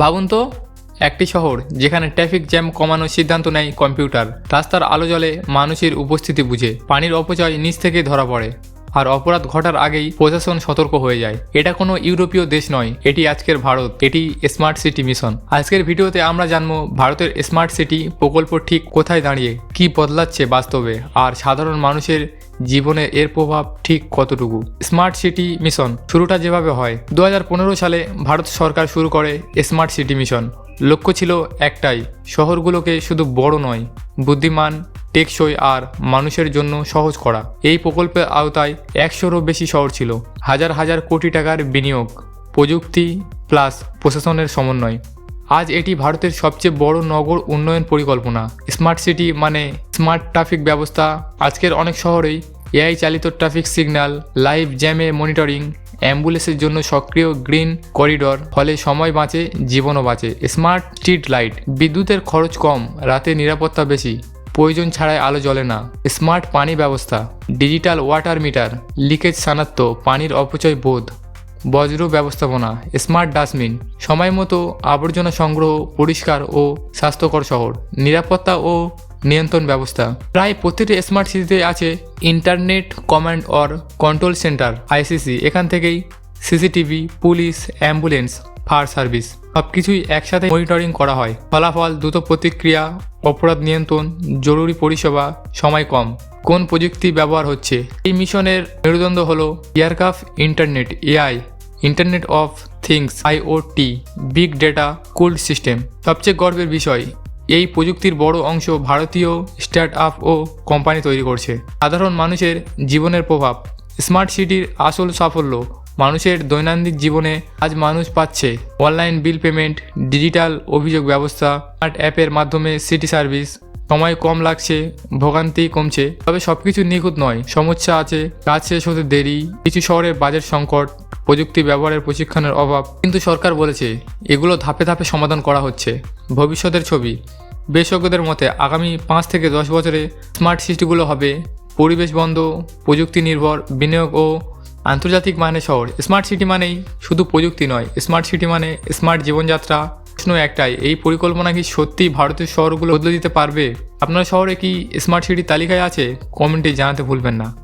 ভাবুন তো, একটি শহর যেখানে ট্রাফিক জ্যাম কমানোর সিদ্ধান্ত নেয় কম্পিউটার। রাস্তার আলো জলে মানুষের উপস্থিতি বুঝে, পানির অপচয় নিচ থেকে ধরা পড়ে, আর অপরাধ ঘটার আগেই প্রশাসন সতর্ক হয়ে যায়। এটা কোনো ইউরোপীয় দেশ নয়, এটি আজকের ভারত, এটি স্মার্ট সিটি মিশন। আজকের ভিডিওতে আমরা জানব ভারতের স্মার্ট সিটি প্রকল্প ঠিক কোথায় দাঁড়িয়ে, কি বদলাচ্ছে বাস্তবে, আর সাধারণ মানুষের জীবনে এর প্রভাব ঠিক কতটুকু? স্মার্ট সিটি মিশন, শুরুটা যেভাবে হয়। দু হাজার পনেরো সালে ভারত সরকার শুরু করে স্মার্ট সিটি মিশন। লক্ষ্য ছিল একটাই, শহরগুলোকে শুধু বড় নয়, বুদ্ধিমান, টেকসই আর মানুষের জন্য সহজ করা। এই প্রকল্পের আওতায় একশোরও বেশি শহর ছিল, হাজার হাজার কোটি টাকার বিনিয়োগ, প্রযুক্তি, প্লাস প্রশাসনের সমন্বয়। আজ এটি ভারতের সবচেয়ে বড় নগর উন্নয়ন পরিকল্পনা। স্মার্ট সিটি মানে স্মার্ট ট্রাফিক ব্যবস্থা। আজকের অনেক শহরেই এআই চালিত ট্রাফিক সিগন্যাল, লাইভ জ্যামে মনিটরিং, অ্যাম্বুলেন্সের জন্য সক্রিয় গ্রিন করিডর, ফলে সময় বাঁচে, জীবনও বাঁচে। স্মার্ট স্ট্রিট লাইট, বিদ্যুতের খরচ কম, রাতে নিরাপত্তা বেশি, প্রয়োজন ছাড়াই আলো জ্বলে না। স্মার্ট পানি ব্যবস্থা, ডিজিটাল ওয়াটার মিটার, লিকেজ শনাক্ত পানির অপচয় বোধ। বজ্র ব্যবস্থাপনা স্মার্ট ডাস্টবিন সময় মতো আবর্জনা সংগ্রহ, পরিষ্কার ও স্বাস্থ্যকর শহর, নিরাপত্তা ও নিয়ন্ত্রণ ব্যবস্থা। প্রায় প্রতিটি স্মার্ট সিটিতে আছে internet command or control centre ICC এখান থেকেই CCTV police ambulance fire service সব কিছুই একসাথে মনিটরিং করা হয়। ফলাফল, দ্রুত প্রতিক্রিয়া, অপরাধ নিয়ন্ত্রণ, জরুরি পরিষেবা, সময় কম। কোন প্রযুক্তি ব্যবহার হচ্ছে? এই মিশনের মেরুদণ্ড হলো aircraft internet AI internet of things IoT big data cloud system সবচেয়ে গর্বের বিষয়, এই প্রযুক্তির বড় অংশ ভারতীয় স্টার্ট আপ ও কোম্পানি তৈরি করছে। সাধারণ মানুষের জীবনের প্রভাব, স্মার্ট সিটির আসল সাফল্য, মানুষের দৈনন্দিন জীবনে আজ মানুষ পাচ্ছে। অনলাইন বিল পেমেন্ট, ডিজিটাল অভিযোগ ব্যবস্থা, স্মার্ট অ্যাপের মাধ্যমে সিটি সার্ভিস, সময় কম লাগছে, ভোগান্তি কমছে। তবে সবকিছু নিখুঁত নয়, সমস্যা আছে, কাজ শেষ হতে দেরি, কিছু শহরের বাজেট সংকট প্রযুক্তি ব্যবহারের প্রশিক্ষণের অভাব। কিন্তু সরকার বলেছে, এগুলো ধাপে ধাপে সমাধান করা হচ্ছে। ভবিষ্যতের ছবি। বিশেষজ্ঞদের মতে, আগামী পাঁচ থেকে দশ বছরে স্মার্ট সিটিগুলো হবে পরিবেশ বন্ধ, প্রযুক্তি নির্ভর, বিনিয়োগ ও আন্তর্জাতিক মানে শহর। স্মার্ট সিটি মানেই শুধু প্রযুক্তি নয়, স্মার্ট সিটি মানে স্মার্ট জীবনযাত্রা। প্রশ্ন একটাই, এই পরিকল্পনা কি সত্যি ভারতের শহরগুলো বদলে দিতে পারবে? আপনার শহরে কি স্মার্ট সিটির তালিকায় আছে? কমেন্টে জানাতে ভুলবেন না।